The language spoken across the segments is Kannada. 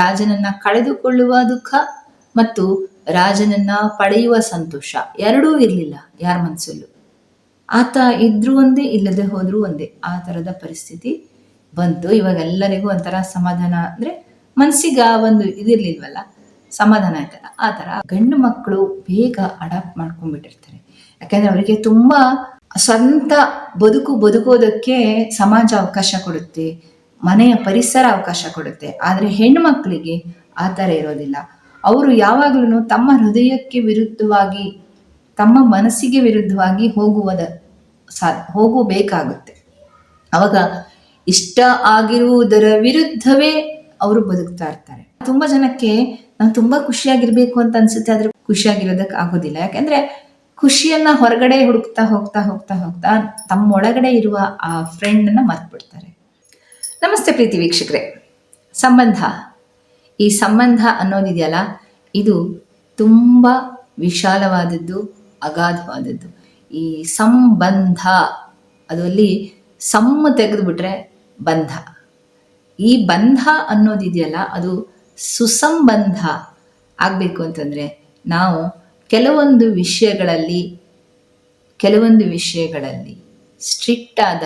ರಾಜನನ್ನ ಕಳೆದುಕೊಳ್ಳುವ ದುಃಖ ಮತ್ತು ರಾಜನನ್ನ ಪಡೆಯುವ ಸಂತೋಷ ಎರಡೂ ಇರಲಿಲ್ಲ, ಯಾರ ಮನಸ್ಸಲ್ಲೂ ಆತ ಇದ್ರೂ ಒಂದೇ, ಇಲ್ಲದೆ ಹೋದ್ರೂ ಒಂದೇ. ಆ ಥರದ ಪರಿಸ್ಥಿತಿ ಬಂತು. ಇವಾಗ ಎಲ್ಲರಿಗೂ ಒಂಥರ ಸಮಾಧಾನ ಅಂದ್ರೆ ಮನ್ಸಿಗೆ ಒಂದು ಇದಿರ್ಲಿಲ್ವಲ್ಲ ಸಮಾಧಾನ ಆಯ್ತಲ್ಲ ಆ ಥರ ಗಂಡು ಮಕ್ಕಳು ಬೇಗ ಅಡಾಪ್ಟ್ ಮಾಡ್ಕೊಂಡ್ಬಿಟ್ಟಿರ್ತಾರೆ. ಯಾಕಂದ್ರೆ ಅವರಿಗೆ ತುಂಬಾ ಸ್ವಂತ ಬದುಕು ಬದುಕೋದಕ್ಕೆ ಸಮಾಜ ಅವಕಾಶ ಕೊಡುತ್ತೆ. ಮನೆಯ ಪರಿಸರ ಅವಕಾಶ ಕೊಡುತ್ತೆ. ಆದರೆ ಹೆಣ್ಣು ಮಕ್ಕಳಿಗೆ ಆ ಥರ ಇರೋದಿಲ್ಲ. ಅವರು ಯಾವಾಗಲೂ ತಮ್ಮ ಹೃದಯಕ್ಕೆ ವಿರುದ್ಧವಾಗಿ, ತಮ್ಮ ಮನಸ್ಸಿಗೆ ವಿರುದ್ಧವಾಗಿ ಹೋಗುವುದ ಸಾ ಹೋಗಬೇಕಾಗುತ್ತೆ. ಅವಾಗ ಇಷ್ಟ ಆಗಿರುವುದರ ವಿರುದ್ಧವೇ ಅವರು ಬದುಕ್ತಾ ಇರ್ತಾರೆ. ತುಂಬಾ ಜನಕ್ಕೆ ನಾವು ತುಂಬಾ ಖುಷಿಯಾಗಿರ್ಬೇಕು ಅಂತ ಅನ್ಸುತ್ತೆ, ಆದ್ರೆ ಖುಷಿಯಾಗಿರೋದಕ್ಕೆ ಆಗೋದಿಲ್ಲ. ಯಾಕಂದ್ರೆ ಖುಷಿಯನ್ನ ಹೊರಗಡೆ ಹುಡುಕ್ತಾ ಹೋಗ್ತಾ ಹೋಗ್ತಾ ಹೋಗ್ತಾ ತಮ್ಮೊಳಗಡೆ ಇರುವ ಆ ಫ್ರೆಂಡ್ ಅನ್ನ ಮರ್ತ್ಬಿಡ್ತಾರೆ. ನಮಸ್ತೆ ಪ್ರೀತಿ ವೀಕ್ಷಕರೇ. ಸಂಬಂಧ. ಈ ಸಂಬಂಧ ಅನ್ನೋದಿದೆಯಲ್ಲ, ಇದು ತುಂಬ ವಿಶಾಲವಾದದ್ದು, ಅಗಾಧವಾದದ್ದು. ಈ ಸಂಬಂಧ ಅದರಲ್ಲಿ ಸಮ್ಮ ತೆಗೆದುಬಿಟ್ರೆ ಬಂಧ. ಈ ಬಂಧ ಅನ್ನೋದಿದೆಯಲ್ಲ, ಅದು ಸುಸಂಬಂಧ ಆಗಬೇಕು ಅಂತಂದರೆ, ನಾವು ಕೆಲವೊಂದು ವಿಷಯಗಳಲ್ಲಿ ಕೆಲವೊಂದು ವಿಷಯಗಳಲ್ಲಿ ಸ್ಟ್ರಿಕ್ಟ್ ಆದ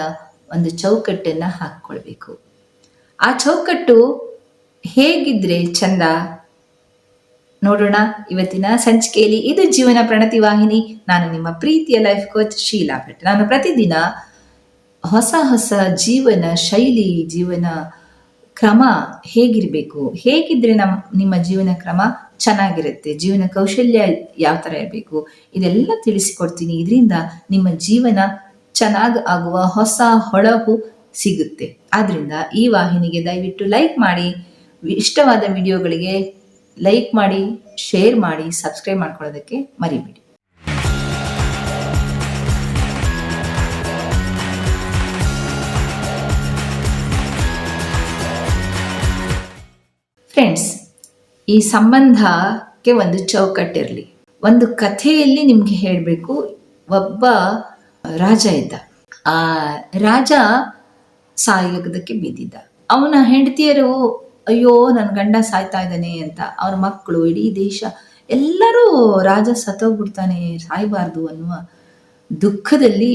ಒಂದು ಚೌಕಟ್ಟನ್ನು ಹಾಕ್ಕೊಳ್ಬೇಕು. ಆ ಚೌಕಟ್ಟು ಹೇಗಿದ್ರೆ ಚಂದ? ನೋಡೋಣ ಇವತ್ತಿನ ಸಂಚಿಕೆಯಲ್ಲಿ. ಇದು ಜೀವನ ಪ್ರಣತಿ ವಾಹಿನಿ. ನಾನು ನಿಮ್ಮ ಪ್ರೀತಿಯ ಲೈಫ್ ಕೋಚ್ ಶೀಲಾ ಭಟ್. ನಾನು ಪ್ರತಿದಿನ ಹೊಸ ಹೊಸ ಜೀವನ ಶೈಲಿ, ಜೀವನ ಕ್ರಮ ಹೇಗಿರಬೇಕು? ಹೇಗಿದ್ರೆ ನಮ್ಮ ನಿಮ್ಮ ಜೀವನ ಕ್ರಮ ಚೆನ್ನಾಗಿರುತ್ತೆ? ಜೀವನ ಕೌಶಲ್ಯ ಯಾವ ಥರ ಇರಬೇಕು? ಇದೆಲ್ಲ ತಿಳಿಸಿಕೊಡ್ತೀನಿ. ಇದರಿಂದ ನಿಮ್ಮ ಜೀವನ ಚೆನ್ನಾಗಿ ಆಗುವ ಹೊಸ ಹೊಳಹು ಸಿಗುತ್ತೆ. ಆದ್ದರಿಂದ ಈ ವಾಹಿನಿಗೆ ದಯವಿಟ್ಟು ಲೈಕ್ ಮಾಡಿ, ಇಷ್ಟವಾದ ವಿಡಿಯೋಗಳಿಗೆ ಲೈಕ್ ಮಾಡಿ ಶೇರ್ ಮಾಡಿ ಸಬ್ಸ್ಕ್ರೈಬ್ ಮಾಡ್ಕೊಳ್ಳೋದಕ್ಕೆ ಮರಿಬೇಡಿ. ಫ್ರೆಂಡ್ಸ್ ಈ ಸಂಬಂಧಕ್ಕೆ ಒಂದು ಚೌಕಟ್ಟಿರಲಿ. ಒಂದು ಕಥೆಯಲ್ಲಿ ನಿಮಗೆ ಹೇಳಬೇಕು, ಒಬ್ಬ ರಾಜ ಇದ್ದ. ಆ ರಾಜ ಸಾಯೋದಕ್ಕೆ ಬಿದ್ದಿದ್ದ. ಅವನ ಹೆಂಡತಿಯರು, ಅಯ್ಯೋ ನನ್ನ ಗಂಡ ಸಾಯ್ತಾ ಇದ್ದಾನೆ ಅಂತ ಅವ್ರ ಮಕ್ಕಳು ಇಡೀ ದೇಶ, ಎಲ್ಲರೂ ರಾಜ ಸತ್ತೋಗ್ಬಿಡ್ತಾನೆ, ಸಾಯಬಾರ್ದು ಅನ್ನುವ ದುಃಖದಲ್ಲಿ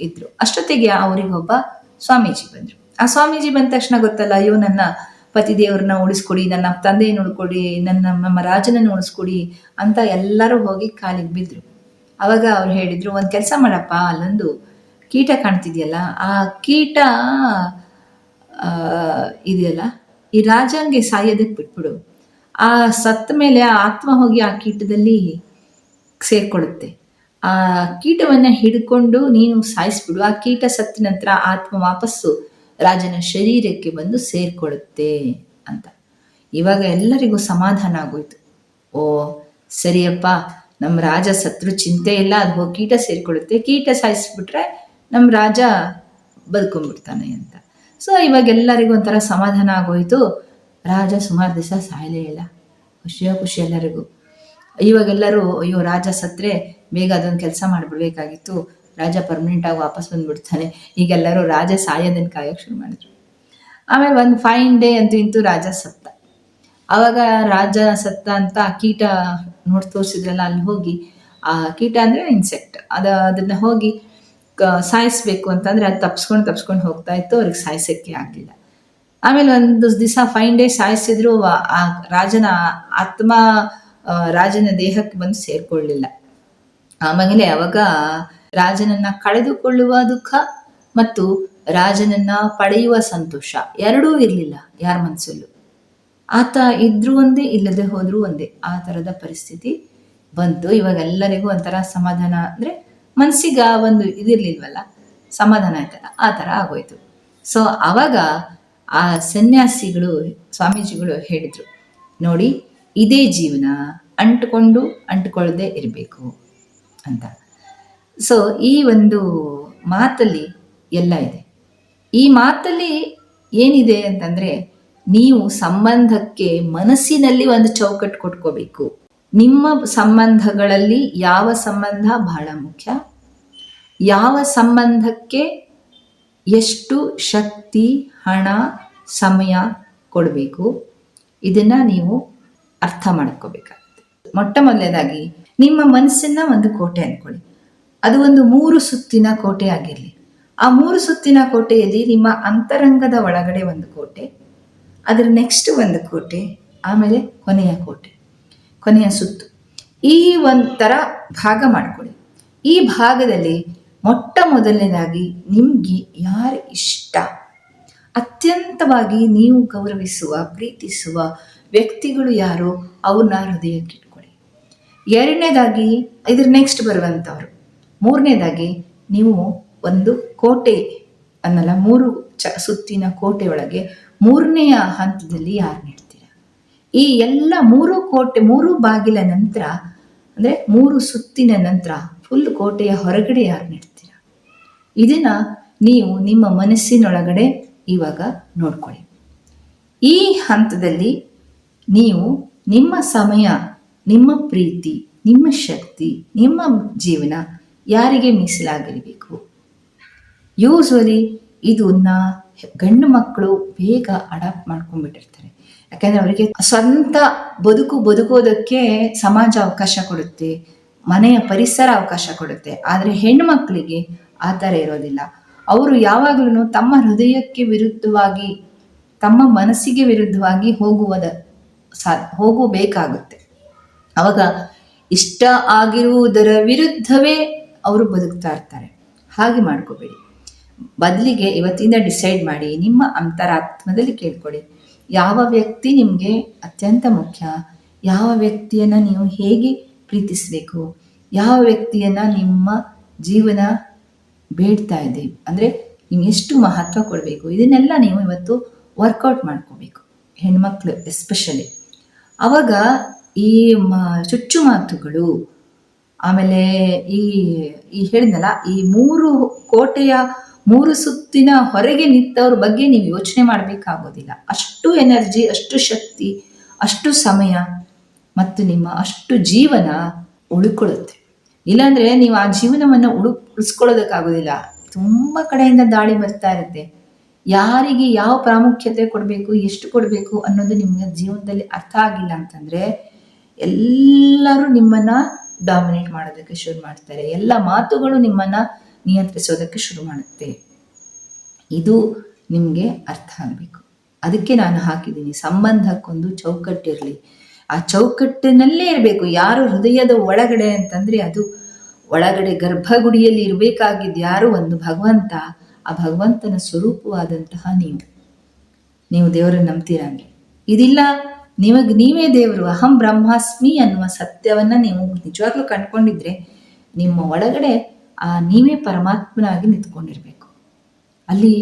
ಇದ್ರು. ಅಷ್ಟೊತ್ತಿಗೆ ಅವರಿಗೊಬ್ಬ ಸ್ವಾಮೀಜಿ ಬಂದರು. ಆ ಸ್ವಾಮೀಜಿ ಬಂದ ತಕ್ಷಣ ಗೊತ್ತಲ್ಲ, ಅಯ್ಯೋ, ನನ್ನ ಪತಿ ಪತಿದೇವ್ರನ್ನ ಉಳಿಸ್ಕೊಡಿ, ನನ್ನ ತಂದೆಯನ್ನು ಉಳ್ಕೊಡಿ, ನನ್ನ, ನಮ್ಮ ರಾಜನನ್ನು ಉಳಿಸ್ಕೊಡಿ ಅಂತ ಎಲ್ಲರೂ ಹೋಗಿ ಕಾಲಿಗೆ ಬಿದ್ದರು ಅವಾಗ ಅವ್ರು ಹೇಳಿದರು, ಒಂದು ಕೆಲಸ ಮಾಡಪ್ಪ, ಅಲ್ಲೊಂದು ಕೀಟ ಕಾಣ್ತಿದೆಯಲ್ಲ, ಆ ಕೀಟ ಇದೆಯಲ್ಲ, ಈ ರಾಜಂಗೆ ಸಾಯೋದಕ್ಕೆ ಬಿಟ್ಬಿಡು. ಆ ಸತ್ತ ಮೇಲೆ ಆ ಆತ್ಮ ಹೋಗಿ ಆ ಕೀಟದಲ್ಲಿ ಸೇರ್ಕೊಳ್ಳುತ್ತೆ. ಆ ಕೀಟವನ್ನ ಹಿಡ್ಕೊಂಡು ನೀನು ಸಾಯಿಸ್ಬಿಡು. ಆ ಕೀಟ ಸತ್ತ ನಂತರ ಆತ್ಮ ವಾಪಸ್ಸು ರಾಜನ ಶರೀರಕ್ಕೆ ಬಂದು ಸೇರ್ಕೊಳ್ಳುತ್ತೆ ಅಂತ. ಇವಾಗ ಎಲ್ಲರಿಗೂ ಸಮಾಧಾನ ಆಗೋಯ್ತು. ಓ, ಸರಿಯಪ್ಪ ನಮ್ಮ ರಾಜ ಸತ್ರು ಚಿಂತೆ ಇಲ್ಲ ಅದು ಹೋಗಿ ಕೀಟ ಸೇರ್ಕೊಳ್ಳುತ್ತೆ. ಕೀಟ ಸಾಯಿಸ್ಬಿಟ್ರೆ ನಮ್ಮ ರಾಜ ಬದುಕೊಂಡ್ಬಿಡ್ತಾನೆ ಅಂತ. ಸೊ ಇವಾಗ ಎಲ್ಲರಿಗೂ ಒಂಥರ ಸಮಾಧಾನ ಆಗೋಯ್ತು. ರಾಜ ಸುಮಾರು ದಿವಸ ಸಾಯಲೇ ಇಲ್ಲ. ಖುಷಿಯೋ ಖುಷಿ ಎಲ್ಲರಿಗೂ. ಇವಾಗೆಲ್ಲರೂ ಅಯ್ಯೋ, ರಾಜ ಸತ್ರೆ, ಬೇಗ ಅದೊಂದು ಕೆಲಸ ಮಾಡಿಬಿಡ್ಬೇಕಾಗಿತ್ತು. ರಾಜ ಪರ್ಮನೆಂಟ್ ಆಗಿ ವಾಪಸ್ ಬಂದ್ಬಿಡ್ತಾನೆ. ಈಗೆಲ್ಲರೂ ರಾಜ ಸಾಯೋದನ್ನು ಕಾಯೋಕೆ ಶುರು ಮಾಡಿದ್ರು. ಆಮೇಲೆ ಒಂದು ಫೈನ್ ಡೇ ಅಂತೂ ಇಂತೂ ರಾಜ ಸತ್ತ. ಆವಾಗ ರಾಜ ಸತ್ತ ಅಂತ ಕೀಟ ನೋಡಿ ತೋರಿಸಿದ್ರಲ್ಲ, ಅಲ್ಲಿ ಹೋಗಿ. ಆ ಕೀಟ ಅಂದರೆ ಇನ್ಸೆಕ್ಟ್ ಅದ ಅದನ್ನು ಹೋಗಿ ಸಾಯಿಸ್ಬೇಕು ಅಂತಂದ್ರೆ ಅದು ತಪ್ಸ್ಕೊಂಡು ತಪ್ಸ್ಕೊಂಡು ಹೋಗ್ತಾ ಇತ್ತು, ಅವ್ರಿಗೆ ಸಾಯಿಸೋಕ್ಕೆ ಆಗಲಿಲ್ಲ. ಆಮೇಲೆ ಒಂದು ದಿವಸ ಫೈನ್ ಡೇ ಸಾಯಿಸಿದ್ರು ಆ- ರಾಜನ ಆತ್ಮ ರಾಜನ ದೇಹಕ್ಕೆ ಬಂದು ಸೇರ್ಕೊಳ್ಳಿಲ್ಲ. ಆಮೇಲೆ ಅವಾಗ ರಾಜನನ್ನ ಕಳೆದುಕೊಳ್ಳುವ ದುಃಖ ಮತ್ತು ರಾಜನನ್ನ ಪಡೆಯುವ ಸಂತೋಷ ಎರಡೂ ಇರಲಿಲ್ಲ ಯಾರ ಮನಸ್ಸಲ್ಲೂ ಆತ ಇದ್ರೂ ಒಂದೇ, ಇಲ್ಲದೆ ಹೋದ್ರೂ ಒಂದೇ. ಆ ಥರದ ಪರಿಸ್ಥಿತಿ ಬಂತು. ಇವಾಗ ಎಲ್ಲರಿಗೂ ಒಂಥರ ಸಮಾಧಾನ ಅಂದ್ರೆ ಮನ್ಸಿಗೆ ಆ ಒಂದು ಇದಿರ್ಲಿಲ್ವಲ್ಲ? ಸಮಾಧಾನ ಆಯ್ತಲ್ಲ? ಆ ಥರ ಆಗೋಯ್ತು. ಸೊ ಅವಾಗ ಆ ಸನ್ಯಾಸಿಗಳು, ಸ್ವಾಮೀಜಿಗಳು ಹೇಳಿದರು, ನೋಡಿ, ಇದೇ ಜೀವನ ಅಂಟ್ಕೊಂಡು ಅಂಟುಕೊಳ್ಳದೆ ಇರಬೇಕು ಅಂತ. ಸೊ ಈ ಒಂದು ಮಾತಲ್ಲಿ ಎಲ್ಲ ಇದೆ. ಈ ಮಾತಲ್ಲಿ ಏನಿದೆ ಅಂತಂದ್ರೆ, ನೀವು ಸಂಬಂಧಕ್ಕೆ ಮನಸ್ಸಿನಲ್ಲಿ ಒಂದು ಚೌಕಟ್ಟು ಕೊಟ್ಕೋಬೇಕು. ನಿಮ್ಮ ಸಂಬಂಧಗಳಲ್ಲಿ ಯಾವ ಸಂಬಂಧ ಬಹಳ ಮುಖ್ಯ? ಯಾವ ಸಂಬಂಧಕ್ಕೆ ಎಷ್ಟು ಶಕ್ತಿ, ಹಣ, ಸಮಯ ಕೊಡಬೇಕು? ಇದನ್ನ ನೀವು ಅರ್ಥ ಮಾಡ್ಕೋಬೇಕಾಗುತ್ತೆ. ಮೊಟ್ಟ ಮೊದಲನೇದಾಗಿ, ನಿಮ್ಮ ಮನಸ್ಸನ್ನ ಒಂದು ಕೋಟೆ ಅನ್ಕೊಳ್ಳಿ. ಅದು ಒಂದು ಮೂರು ಸುತ್ತಿನ ಕೋಟೆ ಆಗಿರಲಿ. ಆ ಮೂರು ಸುತ್ತಿನ ಕೋಟೆಯಲ್ಲಿ ನಿಮ್ಮ ಅಂತರಂಗದ ಒಳಗಡೆ ಒಂದು ಕೋಟೆ, ಅದರ ನೆಕ್ಸ್ಟ್ ಒಂದು ಕೋಟೆ, ಆಮೇಲೆ ಕೊನೆಯ ಕೋಟೆ. ಕೊನೆಯ ಸುತ್ತು. ಈ ಒಂಥರ ಭಾಗ ಮಾಡಿಕೊಳ್ಳಿ ಈ ಭಾಗದಲ್ಲಿ ಮೊಟ್ಟ ಮೊದಲನೇದಾಗಿ ನಿಮಗೆ ಯಾರು ಇಷ್ಟ? ಅತ್ಯಂತವಾಗಿ ನೀವು ಗೌರವಿಸುವ, ಪ್ರೀತಿಸುವ ವ್ಯಕ್ತಿಗಳು ಯಾರೋ ಅವ್ರನ್ನ ಹೃದಯಕ್ಕೆ ಇಟ್ಕೊಳ್ಳಿ. ಎರಡನೇದಾಗಿ ಇದ್ರ ನೆಕ್ಸ್ಟ್ ಬರುವಂಥವ್ರು. ಮೂರನೇದಾಗಿ ನೀವು ಒಂದು ಕೋಟೆ ಅನ್ನಲ್ಲ, ಮೂರು ಚ, ಸುತ್ತಿನ ಕೋಟೆಯೊಳಗೆ ಮೂರನೆಯ ಹಂತದಲ್ಲಿ ಯಾರು ಈ ಎಲ್ಲ ಮೂರು ಕೋಟೆ, ಮೂರು ಬಾಗಿಲ ನಂತರ, ಅಂದರೆ ಮೂರು ಸುತ್ತಿನ ನಂತರ ಫುಲ್ ಕೋಟೆಯ ಹೊರಗಡೆ ಯಾರು ನೆಡ್ತೀರ? ಇದನ್ನ ನೀವು ನಿಮ್ಮ ಮನಸ್ಸಿನೊಳಗಡೆ ಇವಾಗ ನೋಡ್ಕೊಳ್ಳಿ. ಈ ಹಂತದಲ್ಲಿ ನೀವು ನಿಮ್ಮ ಸಮಯ, ನಿಮ್ಮ ಪ್ರೀತಿ, ನಿಮ್ಮ ಶಕ್ತಿ, ನಿಮ್ಮ ಜೀವನ ಯಾರಿಗೆ ಮೀಸಲಾಗಿರಬೇಕು? ಯೂಸ್ವಲಿ ಇದನ್ನ ಗಂಡು ಮಕ್ಕಳು ಬೇಗ ಅಡಾಪ್ಟ್ ಮಾಡ್ಕೊಂಡ್ಬಿಟ್ಟಿರ್ತಾರೆ. ಯಾಕಂದ್ರೆ ಅವರಿಗೆ ಸ್ವಂತ ಬದುಕು ಬದುಕೋದಕ್ಕೆ ಸಮಾಜ ಅವಕಾಶ ಕೊಡುತ್ತೆ, ಮನೆಯ ಪರಿಸರ ಅವಕಾಶ ಕೊಡುತ್ತೆ. ಆದರೆ ಹೆಣ್ಣು ಮಕ್ಕಳಿಗೆ ಆ ಥರ ಇರೋದಿಲ್ಲ. ಅವರು ಯಾವಾಗಲೂ ತಮ್ಮ ಹೃದಯಕ್ಕೆ ವಿರುದ್ಧವಾಗಿ, ತಮ್ಮ ಮನಸ್ಸಿಗೆ ವಿರುದ್ಧವಾಗಿ ಹೋಗುವುದ ಸಾ ಹೋಗಬೇಕಾಗುತ್ತೆ. ಅವಾಗ ಇಷ್ಟ ಆಗಿರುವುದರ ವಿರುದ್ಧವೇ ಅವರು ಬದುಕ್ತಾ ಇರ್ತಾರೆ. ಹಾಗೆ ಮಾಡ್ಕೋಬೇಡಿ. ಬದಲಿಗೆ ಇವತ್ತಿಂದ ಡಿಸೈಡ್ ಮಾಡಿ, ನಿಮ್ಮ ಅಂತರಾತ್ಮದಲ್ಲಿ ಕೇಳ್ಕೊಳ್ಳಿ. ಯಾವ ವ್ಯಕ್ತಿ ನಿಮಗೆ ಅತ್ಯಂತ ಮುಖ್ಯ? ಯಾವ ವ್ಯಕ್ತಿಯನ್ನು ನೀವು ಹೇಗೆ ಪ್ರೀತಿಸಬೇಕು? ಯಾವ ವ್ಯಕ್ತಿಯನ್ನು ನಿಮ್ಮ ಜೀವನ ಬೇಡ್ತಾ ಇದೆ? ಅಂದರೆ ನೀವು ಎಷ್ಟು ಮಹತ್ವ ಕೊಡಬೇಕು? ಇದನ್ನೆಲ್ಲ ನೀವು ಇವತ್ತು ವರ್ಕೌಟ್ ಮಾಡ್ಕೋಬೇಕು, ಹೆಣ್ಮಕ್ಳು ಎಸ್ಪೆಷಲಿ ಆವಾಗ ಈ ಮ, ಚುಚ್ಚು ಮಾತುಗಳು, ಆಮೇಲೆ ಈ ಈ ಹೇಳಿದ್ನಲ್ಲ, ಈ ಮೂರು ಕೋಟೆಯ ಮೂರು ಸುತ್ತಿನ ಹೊರಗೆ ನಿಂತವ್ರ ಬಗ್ಗೆ ನೀವು ಯೋಚನೆ ಮಾಡಬೇಕಾಗೋದಿಲ್ಲ. ಅಷ್ಟು ಎನರ್ಜಿ, ಅಷ್ಟು ಶಕ್ತಿ, ಅಷ್ಟು ಸಮಯ ಮತ್ತು ನಿಮ್ಮ ಅಷ್ಟು ಜೀವನ ಉಳ್ಕೊಳ್ಳುತ್ತೆ. ಇಲ್ಲಾಂದ್ರೆ ನೀವು ಆ ಜೀವನವನ್ನು ಉಳು, ಉಳಿಸ್ಕೊಳ್ಳೋದಕ್ಕಾಗೋದಿಲ್ಲ. ತುಂಬ ಕಡೆಯಿಂದ ದಾಳಿ ಬರ್ತಾ ಇರುತ್ತೆ. ಯಾರಿಗೆ ಯಾವ ಪ್ರಾಮುಖ್ಯತೆ ಕೊಡಬೇಕು, ಎಷ್ಟು ಕೊಡಬೇಕು ಅನ್ನೋದು ನಿಮಗೆ ಜೀವನದಲ್ಲಿ ಅರ್ಥ ಆಗಿಲ್ಲ ಅಂತಂದ್ರೆ ಎಲ್ಲರೂ ನಿಮ್ಮನ್ನ ಡಾಮಿನೇಟ್ ಮಾಡೋದಕ್ಕೆ ಶುರು ಮಾಡ್ತಾರೆ. ಎಲ್ಲ ಮಾತುಗಳು ನಿಮ್ಮನ್ನ ನಿಯಂತ್ರಿಸೋದಕ್ಕೆ ಶುರು ಮಾಡುತ್ತೆ. ಇದು ನಿಮಗೆ ಅರ್ಥ ಆಗಬೇಕು. ಅದಕ್ಕೆ ನಾನು ಹಾಕಿದ್ದೀನಿ. ಸಂಬಂಧಕ್ಕೊಂದು ಚೌಕಟ್ಟಿರಲಿ ಆ ಚೌಕಟ್ಟಿನಲ್ಲೇ ಇರಬೇಕು. ಯಾರು ಹೃದಯದ ಒಳಗಡೆ ಅಂತಂದರೆ ಅದು ಒಳಗಡೆ ಗರ್ಭಗುಡಿಯಲ್ಲಿ ಇರಬೇಕಾಗಿದ್ದು ಯಾರು? ಒಂದು ಭಗವಂತ. ಆ ಭಗವಂತನ ಸ್ವರೂಪವಾದಂತಹ ನೀವು. ನೀವು ದೇವರನ್ನು ನಂಬ್ತೀರ ಇದಿಲ್ಲ. ನಿಮಗೆ ನೀವೇ ದೇವರು. ಅಹಂ ಬ್ರಹ್ಮಾಸ್ಮಿ ಅನ್ನುವ ಸತ್ಯವನ್ನ ನೀವು ನಿಜವಾಗ್ಲೂ ಕಂಡ್ಕೊಂಡಿದ್ರೆ ನಿಮ್ಮ ಒಳಗಡೆ ಆ ನೀವೇ ಪರಮಾತ್ಮನಾಗಿ ನಿಂತ್ಕೊಂಡಿರ್ಬೇಕು. ಅಲ್ಲಿ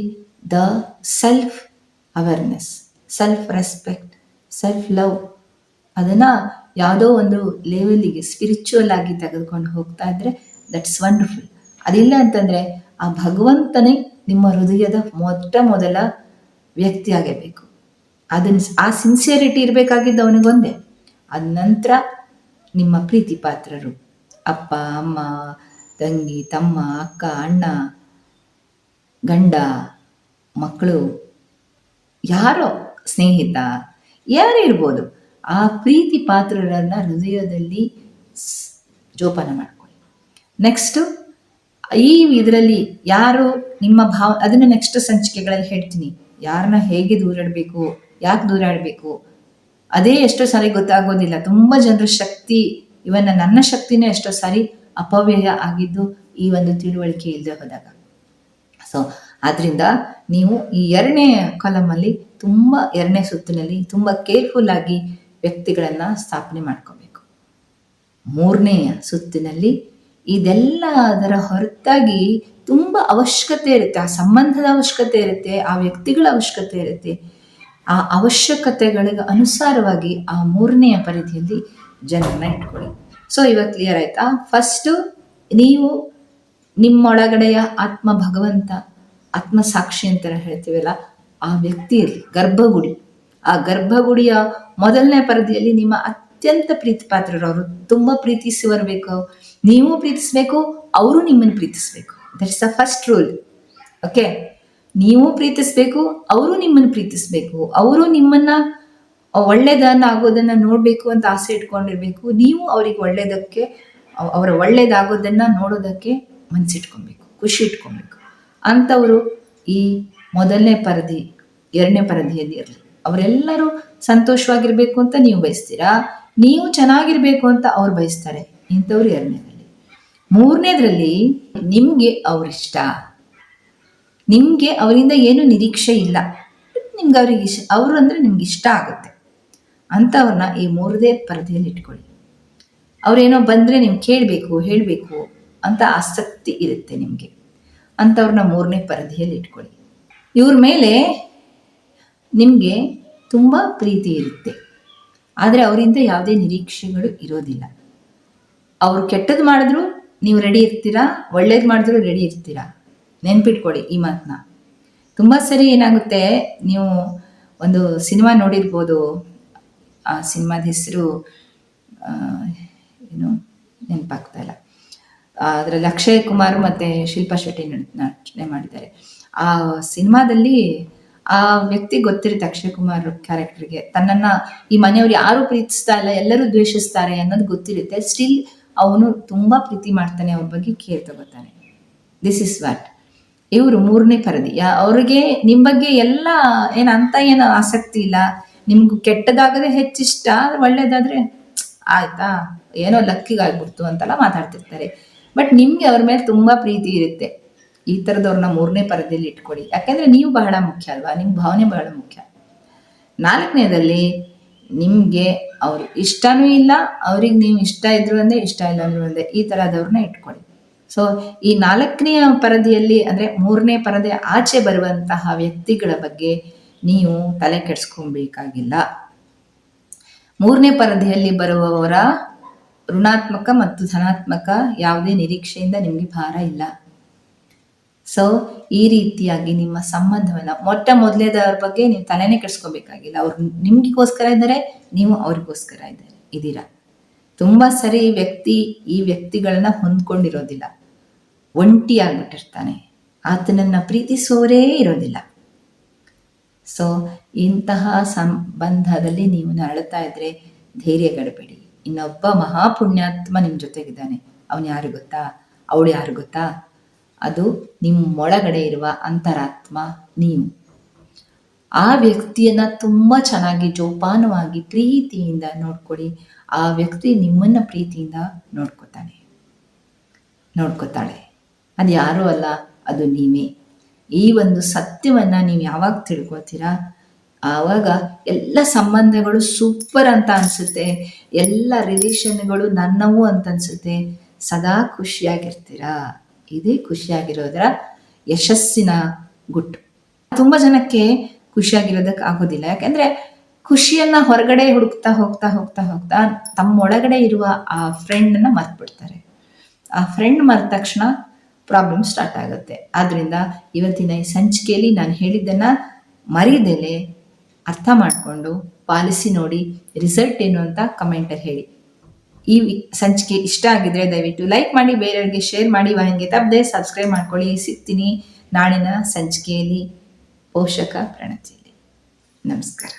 the self awareness, self respect, self love ಅದನ್ನ ಯಾವುದೋ ಒಂದು ಲೆವೆಲಿಗೆ ಸ್ಪಿರಿಚುವಲ್ ಆಗಿ ತೆಗೆದುಕೊಂಡು ಹೋಗ್ತಾ ಇದ್ರೆ ದಟ್ಸ್ ವಂಡರ್ಫುಲ್ ಅದಿಲ್ಲ ಅಂತಂದ್ರೆ ಆ ಭಗವಂತನೇ ನಿಮ್ಮ ಹೃದಯದ ಮೊಟ್ಟ ಮೊದಲ ವ್ಯಕ್ತಿಯಾಗಬೇಕು. ಅದನ್ನು ಆ ಸಿನ್ಸಿಯರಿಟಿ ಇರಬೇಕಾಗಿದ್ದು ಅವನಿಗೊಂದೇ ಅದ ನಂತರ ನಿಮ್ಮ ಪ್ರೀತಿ ಪಾತ್ರರು. ಅಪ್ಪ, ಅಮ್ಮ ತಂಗಿ, ತಮ್ಮ, ಅಕ್ಕ, ಅಣ್ಣ, ಗಂಡ, ಮಕ್ಕಳು, ಯಾರೋ ಸ್ನೇಹಿತ, ಯಾರು ಇರ್ಬೋದು, ಆ ಪ್ರೀತಿ ಪಾತ್ರರನ್ನ ಹೃದಯದಲ್ಲಿ ಜೋಪಾನ ಮಾಡ್ಕೊಳ್ಳಿ. ನೆಕ್ಸ್ಟು ಈ ಇದರಲ್ಲಿ ಯಾರು ನಿಮ್ಮ ಭಾವ, ಅದನ್ನು ನೆಕ್ಸ್ಟ್ ಸಂಚಿಕೆಗಳಲ್ಲಿ ಹೇಳ್ತೀನಿ. ಯಾರನ್ನ ಹೇಗೆ ದೂರಾಡಬೇಕು, ಯಾಕೆ ದೂರಾಡಬೇಕು, ಅದೇ ಎಷ್ಟೋ ಸಾರಿ ಗೊತ್ತಾಗೋದಿಲ್ಲ. ತುಂಬ ಜನರ ಶಕ್ತಿ, ಇವನ್ನ ನನ್ನ ಶಕ್ತಿನೇ ಎಷ್ಟೋ ಸಾರಿ ಅಪವ್ಯಯ ಆಗಿದ್ದು ಈ ಒಂದು ತಿಳುವಳಿಕೆ ಇಲ್ಲದೆ ಹೋದಾಗ. ಸೊ ಆದ್ರಿಂದ ನೀವು ಈ ಎರಡನೇ ಕಾಲಮಲ್ಲಿ ತುಂಬ ಎರಡನೇ ಸುತ್ತಿನಲ್ಲಿ ತುಂಬ ಕೇರ್ಫುಲ್ ಆಗಿ ವ್ಯಕ್ತಿಗಳನ್ನು ಸ್ಥಾಪನೆ ಮಾಡ್ಕೋಬೇಕು. ಮೂರನೆಯ ಸುತ್ತಿನಲ್ಲಿ ಇದೆಲ್ಲ ಅದರ ಹೊರತಾಗಿ ತುಂಬ ಅವಶ್ಯಕತೆ ಇರುತ್ತೆ, ಆ ಸಂಬಂಧದ ಅವಶ್ಯಕತೆ ಇರುತ್ತೆ, ಆ ವ್ಯಕ್ತಿಗಳ ಅವಶ್ಯಕತೆ ಇರುತ್ತೆ. ಆ ಅವಶ್ಯಕತೆಗಳಿಗೆ ಅನುಸಾರವಾಗಿ ಆ ಮೂರನೆಯ ಪರಿಧಿಯಲ್ಲಿ ಜನರನ್ನ ಇಟ್ಕೊಳ್ಳಿ. ಸೊ ಇವತ್ತು ಕ್ಲಿಯರ್ ಆಯ್ತಾ? ಫಸ್ಟು ನೀವು ನಿಮ್ಮೊಳಗಡೆಯ ಆತ್ಮ ಭಗವಂತ, ಆತ್ಮ ಸಾಕ್ಷಿ ಅಂತ ಹೇಳ್ತೀವಲ್ಲ, ಆ ವ್ಯಕ್ತಿ ಇರಲಿ, ಗರ್ಭಗುಡಿ. ಆ ಗರ್ಭಗುಡಿಯ ಮೊದಲನೇ ಪರದಿಯಲ್ಲಿ ನಿಮ್ಮ ಅತ್ಯಂತ ಪ್ರೀತಿ ಪಾತ್ರರು ಅವರು. ತುಂಬ ಪ್ರೀತಿಸುವರ್ಬೇಕು ನೀವು ಪ್ರೀತಿಸ್ಬೇಕು, ಅವರು ನಿಮ್ಮನ್ನು ಪ್ರೀತಿಸಬೇಕು. That's the first rule okay ನೀವು ಪ್ರೀತಿಸಬೇಕು, ಅವರು ನಿಮ್ಮನ್ನು ಪ್ರೀತಿಸಬೇಕು. ಅವರು ನಿಮ್ಮನ್ನ ಒಳ್ಳೇದನ್ನ ಆಗೋದನ್ನ ನೋಡಬೇಕು ಅಂತ ಆಸೆ ಇಟ್ಕೊಂಡಿರ್ಬೇಕು. ನೀವು ಅವ್ರಿಗೆ ಒಳ್ಳೇದಕ್ಕೆ ಅವರ ಒಳ್ಳೇದಾಗೋದನ್ನ ನೋಡೋದಕ್ಕೆ ಮನ್ಸಿಟ್ಕೊಬೇಕು, ಖುಷಿ ಇಟ್ಕೊಬೇಕು. ಅಂಥವರು ಈ ಮೊದಲನೇ ಪರದಿ, ಎರಡನೇ ಪರದಿಯಲ್ಲಿ ಇರಲಿ. ಅವರೆಲ್ಲರೂ ಸಂತೋಷವಾಗಿರ್ಬೇಕು ಅಂತ ನೀವು ಬಯಸ್ತೀರಾ? ನೀವು ಚೆನ್ನಾಗಿರ್ಬೇಕು ಅಂತ ಅವ್ರು ಬಯಸ್ತಾರೆ. ಇಂಥವ್ರು ಎರಡನೇದಲ್ಲಿ. ಮೂರನೇದ್ರಲ್ಲಿ ನಿಮಗೆ ಅವ್ರಿಷ್ಟ. ನಿಮಗೆ ಅವರಿಂದ ಏನು ನಿರೀಕ್ಷೆ ಇಲ್ಲ. ನಿಮ್ಗೆ ಅವ್ರಿಗೆ ಇಷ್ಟ ಅವರು ಅಂದರೆ ನಿಮ್ಗೆ ಇಷ್ಟ ಆಗುತ್ತೆ. ಅಂಥವ್ರನ್ನ ಈ ಮೂರದೇ ಪರದೆಯಲ್ಲಿ ಇಟ್ಕೊಳ್ಳಿ. ಅವರೇನೋ ಬಂದರೆ ನೀವು ಕೇಳಬೇಕು, ಹೇಳಬೇಕು ಅಂತ ಆಸಕ್ತಿ ಇರುತ್ತೆ ನಿಮಗೆ. ಅಂಥವ್ರನ್ನ ಮೂರನೇ ಪರದೆಯಲ್ಲಿ ಇಟ್ಕೊಳ್ಳಿ. ಇವ್ರ ಮೇಲೆ ನಿಮಗೆ ತುಂಬ ಪ್ರೀತಿ ಇರುತ್ತೆ. ಆದರೆ ಅವರಿಂದ ಯಾವುದೇ ನಿರೀಕ್ಷೆಗಳು ಇರೋದಿಲ್ಲ. ಅವರು ಕೆಟ್ಟದ್ದು ಮಾಡಿದ್ರು ನೀವು ರೆಡಿ ಇರ್ತೀರಾ, ಒಳ್ಳೇದು ಮಾಡಿದ್ರು ರೆಡಿ ಇರ್ತೀರಾ? ನೆನ್ಪಿಟ್ಕೊಳ್ಳಿ ಈ ಮಾತನ್ನ ತುಂಬ ಸರಿ ಏನಾಗುತ್ತೆ, ನೀವು ಒಂದು ಸಿನಿಮಾ ನೋಡಿರ್ಬೋದು ಆ ಸಿನಿಮಾದ ಹೆಸರು ಏನು ನೆನಪಾಗ್ತಾ ಇಲ್ಲ. ಅದರಲ್ಲಿ ಅಕ್ಷಯ್ ಕುಮಾರ್ ಮತ್ತು ಶಿಲ್ಪಾ ಶೆಟ್ಟಿ ನಟ- ನಟನೆ ಮಾಡಿದ್ದಾರೆ. ಆ ಸಿನಿಮಾದಲ್ಲಿ ಆ ವ್ಯಕ್ತಿ ಗೊತ್ತಿರುತ್ತೆ ಅಕ್ಷಯ್ ಕುಮಾರ್ ಕ್ಯಾರೆಕ್ಟರ್ಗೆ ತನ್ನನ್ನು ಈ ಮನೆಯವ್ರು ಯಾರು ಪ್ರೀತಿಸ್ತಾ ಇಲ್ಲ, ಎಲ್ಲರೂ ದ್ವೇಷಿಸ್ತಾರೆ ಅನ್ನೋದು ಗೊತ್ತಿರುತ್ತೆ. ಸ್ಟಿಲ್ ಅವನು ತುಂಬ ಪ್ರೀತಿ ಮಾಡ್ತಾನೆ, ಅವ್ರ ಬಗ್ಗೆ ಕೇರ್ ತಗೋತಾನೆ. ದಿಸ್ ಇಸ್ ವಾಟ್ ಇವರು ಮೂರನೇ ಪರದಿ ಅವ್ರಿಗೆ ನಿಮ್ಮ ಬಗ್ಗೆ ಎಲ್ಲ ಏನು ಅಂತ ಏನು ಆಸಕ್ತಿ ಇಲ್ಲ. ನಿಮ್ಗೆ ಕೆಟ್ಟದಾಗದೆ ಹೆಚ್ಚಿಷ್ಟ, ಒಳ್ಳೇದಾದ್ರೆ ಆಯ್ತಾ? ಏನೋ ಲಕ್ಕಿಗಾಗ್ಬಿಡ್ತು ಅಂತೆಲ್ಲ ಮಾತಾಡ್ತಿರ್ತಾರೆ. ಬಟ್ ನಿಮಗೆ ಅವ್ರ ಮೇಲೆ ತುಂಬಾ ಪ್ರೀತಿ ಇರುತ್ತೆ. ಈ ಥರದವ್ರನ್ನ ಮೂರನೇ ಪರದೆಯಲ್ಲಿ ಇಟ್ಕೊಳ್ಳಿ ಯಾಕೆಂದರೆ ನೀವು ಬಹಳ ಮುಖ್ಯ ಅಲ್ವಾ? ನಿಮ್ಮ ಭಾವನೆ ಬಹಳ ಮುಖ್ಯ. ನಾಲ್ಕನೇದಲ್ಲಿ ನಿಮಗೆ ಅವ್ರು ಇಷ್ಟನೂ ಇಲ್ಲ, ಅವ್ರಿಗೆ ನೀವು ಇಷ್ಟ ಇದ್ರು ಒಂದೇ ಇಷ್ಟ ಇಲ್ಲ ಅಂದ್ರು ಒಂದೇ ಈ ಥರದವ್ರನ್ನ ಇಟ್ಕೊಳ್ಳಿ ಸೊ ಈ ನಾಲ್ಕನೆಯ ಪರದೆಯಲ್ಲಿ ಅಂದರೆ ಮೂರನೇ ಪರದೆ ಆಚೆ ಬರುವಂತಹ ವ್ಯಕ್ತಿಗಳ ಬಗ್ಗೆ ನೀವು ತಲೆ ಕೆಡಿಸ್ಕೊಬೇಕಾಗಿಲ್ಲ. ಮೂರನೇ ಪರದೆಯಲ್ಲಿ ಬರುವವರ ಋಣಾತ್ಮಕ ಮತ್ತು ಧನಾತ್ಮಕ ಯಾವುದೇ ನಿರೀಕ್ಷೆಯಿಂದ ನಿಮಗೆ ಭಾರ ಇಲ್ಲ. ಸೊ ಈ ರೀತಿಯಾಗಿ ನಿಮ್ಮ ಸಂಬಂಧವನ್ನು ಮೊಟ್ಟ ಮೊದಲೇದವ್ರ ಬಗ್ಗೆ ನೀವು ತಲೆನೇ ಕೆಡಿಸ್ಕೋಬೇಕಾಗಿಲ್ಲ. ಅವ್ರು ನಿಮ್ಗೋಸ್ಕರ ಇದ್ದಾರೆ, ನೀವು ಅವ್ರಿಗೋಸ್ಕರ ಇದ್ದಾರೆ, ಇದ್ದೀರಾ? ತುಂಬ ಸರಿ ವ್ಯಕ್ತಿ, ಈ ವ್ಯಕ್ತಿಗಳನ್ನ ಹೊಂದ್ಕೊಂಡಿರೋದಿಲ್ಲ. ಒಂಟಿಯಾಗ್ಬಿಟ್ಟಿರ್ತಾನೆ. ಆತನನ್ನು ಪ್ರೀತಿಸೋರೇ ಇರೋದಿಲ್ಲ. ಸೊ ಇಂತಹ ಸಂಬಂಧದಲ್ಲಿ ನೀವು ನರಳುತ್ತಾ ಇದ್ರೆ ಧೈರ್ಯಗಡಬೇಡಿ ಇನ್ನೊಬ್ಬ ಮಹಾಪುಣ್ಯಾತ್ಮ ನಿಮ್ಮ ಜೊತೆಗಿದ್ದಾನೆ. ಅವನು ಯಾರು ಗೊತ್ತಾ? ಅವಳು ಯಾರು ಗೊತ್ತಾ? ಅದು ನಿಮ್ಮೊಳಗಡೆ ಇರುವ ಅಂತರಾತ್ಮ ನೀವು. ಆ ವ್ಯಕ್ತಿಯನ್ನ ತುಂಬ ಚೆನ್ನಾಗಿ ಜೋಪಾನವಾಗಿ ಪ್ರೀತಿಯಿಂದ ನೋಡ್ಕೊಳ್ಳಿ. ಆ ವ್ಯಕ್ತಿ ನಿಮ್ಮನ್ನ ಪ್ರೀತಿಯಿಂದ ನೋಡ್ಕೊತಾನೆ. ನೋಡ್ಕೊತಾಳೆ. ಅದು ಯಾರೂ ಅಲ್ಲ, ಅದು ನೀವೇ. ಈ ಒಂದು ಸತ್ಯವನ್ನ ನೀವು ಯಾವಾಗ ತಿಳ್ಕೊತೀರಾ? ಆವಾಗ ಎಲ್ಲ ಸಂಬಂಧಗಳು ಸೂಪರ್ ಅಂತ ಅನ್ಸುತ್ತೆ. ಎಲ್ಲ ರಿಲೇಷನ್ಗಳು ನನ್ನವು ಅಂತ ಅನ್ಸುತ್ತೆ. ಸದಾ ಖುಷಿಯಾಗಿರ್ತೀರ? ಇದೇ ಖುಷಿಯಾಗಿರೋದರ ಯಶಸ್ಸಿನ ಗುಟ್ಟು. ತುಂಬ ಜನಕ್ಕೆ ಖುಷಿಯಾಗಿರೋದಕ್ಕೆ ಆಗೋದಿಲ್ಲ. ಯಾಕಂದ್ರೆ ಖುಷಿಯನ್ನ ಹೊರಗಡೆ ಹುಡುಕ್ತಾ ಹೋಗ್ತಾ ಹೋಗ್ತಾ ಹೋಗ್ತಾ ತಮ್ಮೊಳಗಡೆ ಇರುವ ಆ ಫ್ರೆಂಡನ್ನ ಮರ್ತ್ಬಿಡ್ತಾರೆ. ಆ ಫ್ರೆಂಡ್ ಮರೆತ ತಕ್ಷಣ ಪ್ರಾಬ್ಲಮ್ ಸ್ಟಾರ್ಟ್ ಆಗುತ್ತೆ. ಆದ್ದರಿಂದ ಇವತ್ತಿನ ಈ ಸಂಚಿಕೆಯಲ್ಲಿ ನಾನು ಹೇಳಿದ್ದನ್ನ ಮರೀದೆಲೆ ಅರ್ಥ ಮಾಡಿಕೊಂಡು ಪಾಲಿಸಿ ನೋಡಿ ರಿಸಲ್ಟ್ ಏನು ಅಂತ ಕಮೆಂಟಲ್ಲಿ ಹೇಳಿ. ಈ ಸಂಚಿಕೆ ಇಷ್ಟ ಆಗಿದ್ರೆ ದಯವಿಟ್ಟು ಲೈಕ್ ಮಾಡಿ, ಬೇರೆಯವರಿಗೆ ಶೇರ್ ಮಾಡಿ ವಾಹಿನಿಗೆ ತಪ್ಪದೆ ಸಬ್ಸ್ಕ್ರೈಬ್ ಮಾಡ್ಕೊಳ್ಳಿ. ಸಿಗ್ತೀನಿ ನಾಳಿನ ಸಂಚಿಕೆಯಲ್ಲಿ ಪೋಷಕ ಪ್ರಣತಿಯಲ್ಲಿ ನಮಸ್ಕಾರ.